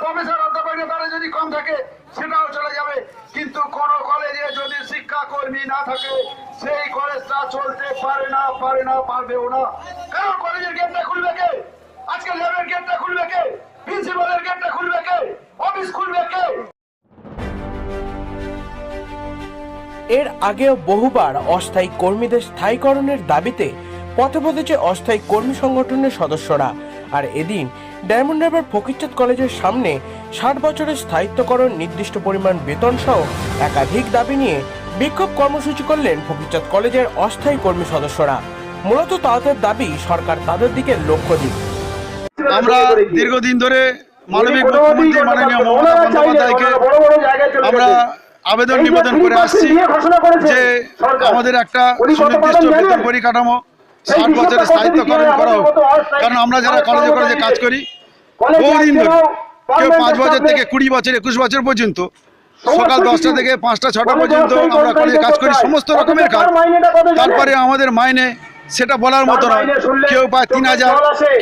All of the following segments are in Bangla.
প্রফেসর অধ্যাপক তারা যদি কম থাকে, সেটাও চলে যাবে। কিন্তু কোন কলেজে যদি শিক্ষাকর্মী না থাকে, সেই কলেজটা চলতে পারে না পারে না, পারবেও না। কারণ কলেজের গেটটা খুলবে কে? আজকে ল্যাবের গেটটা খুলবে কে? প্রিন্সিপালের গেটটা খুলবে কে? অফিস খুলবে কে? এর আগেও বহুবার অস্থায়ী কর্মীদের স্থায়ীকরণের দাবিতে পথে বসেছে অস্থায়ী কর্মী সংগঠনের সদস্যরা। আর এদিন ডায়মন্ড হারবার ফকিরচাঁদ কলেজের সামনে ষাট বছরের স্থায়িত্বকরণ নির্দিষ্ট পরিমাণ বেতন সহ একাধিক দাবি নিয়ে বিক্ষোভ কর্মসূচি করলেন ফকিরচাঁদ কলেজের অস্থায়ী কর্মী সদস্যরা। মূলত তাদের দাবি সরকার তাদের দিকে লক্ষ্য দিক। আমরা দীর্ঘদিন ধরে মানবিক মুখ্যমন্ত্রী মাননীয় মমতা বন্দ্যোপাধ্যায়কে আমরা আবেদন নিবেদন করে আসছি যে আমাদের একটা সুনির্দিষ্ট বেতন পরিকাঠামো ষাট বছরের স্থায়িত্বকরণ করা। হোক কারণ আমরা যারা কলেজে কলেজে কাজ করি বহুদিন ধরে কেউ পাঁচ বছর থেকে কুড়ি বছর একুশ বছর পর্যন্ত সকাল দশটা থেকে পাঁচটা ছটা পর্যন্ত আমরা কলেজে কাজ করি সমস্ত রকমের কাজ। তারপরে আমাদের মাইনে সেটা বলার মতো নয়। কেউ পায় তিন হাজার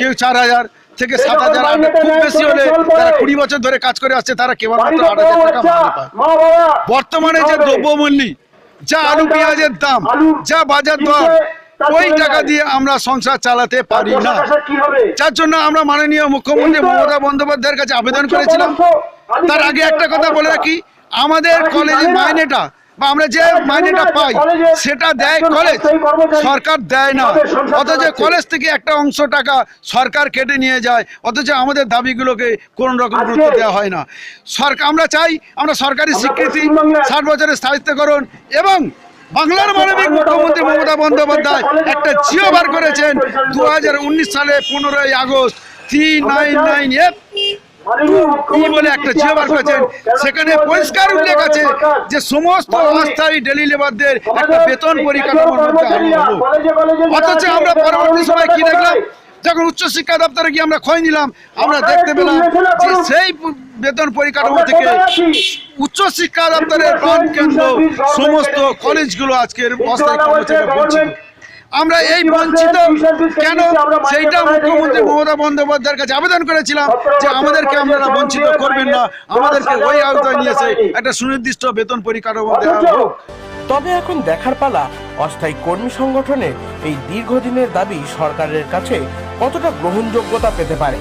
কেউ চার হাজার থেকে সাত হাজার খুব বেশি হলে তারা কুড়ি বছর ধরে কাজ করে আসছে তারা কেবলমাত্র আট হাজার টাকা মাইনে পায়। বর্তমানে যে দ্রব্যমূল্য যা আলু পেঁয়াজের দাম যা বাজার দর ওই টাকা দিয়ে আমরা সংসার চালাতে পারি না। যার জন্য আমরা মাননীয় মুখ্যমন্ত্রী মমতা বন্দ্যোপাধ্যায়ের কাছে আবেদন করেছিলাম। তার আগে একটা কথা বলে রাখি আমাদের কলেজে মাইনেটা বা আমরা যে মাইনেটা পাই সেটা দেয় কলেজ সরকার দেয় না। অথচ কলেজ থেকে একটা অংশ টাকা সরকার কেটে নিয়ে যায় অথচ আমাদের দাবিগুলোকে কোন রকম গুরুত্ব দেওয়া হয় না। সরকার আমরা চাই আমরা সরকারি স্বীকৃতি ষাট বছরের স্থায়িত্বকরণ এবং বাংলার মানবিক মুখ্যমন্ত্রী মমতা বন্দ্যোপাধ্যায় একটা জিও বার করেছেন দু সালে পনেরোই August three nine nine F. সেখানে পরিষ্কার আছে যে সমস্ত অস্থায়ী ডেলি লেবারদের একটা বেতন আমরা পরবর্তী সময় কি দেখলাম? যখন উচ্চশিক্ষা দপ্তরে গিয়ে আমরা খোঁজ নিলাম, আমরা দেখতে পেলাম যে সেই বেতন পরিকাঠামো থেকে উচ্চশিক্ষা দপ্তরের প্রাণ কেন্দ্র সমস্ত কলেজগুলো আজকের অস্থায়ী বঞ্চিত আমরা এই বঞ্চিত কেন সেইটা মুখ্যমন্ত্রী মমতা বন্দ্যোপাধ্যায়ের কাছে আবেদন করেছিলাম যে আমাদেরকে আপনারা বঞ্চিত করবেন না। আমাদেরকে ওই আওতায় নিয়েছে একটা সুনির্দিষ্ট বেতন পরিকাঠামো তবে এখন দেখার পালা অস্থায়ী কর্মী সংগঠনের এই দীর্ঘদিনের দাবি সরকারের কাছে কতটা গ্রহণযোগ্যতা পেতে পারে?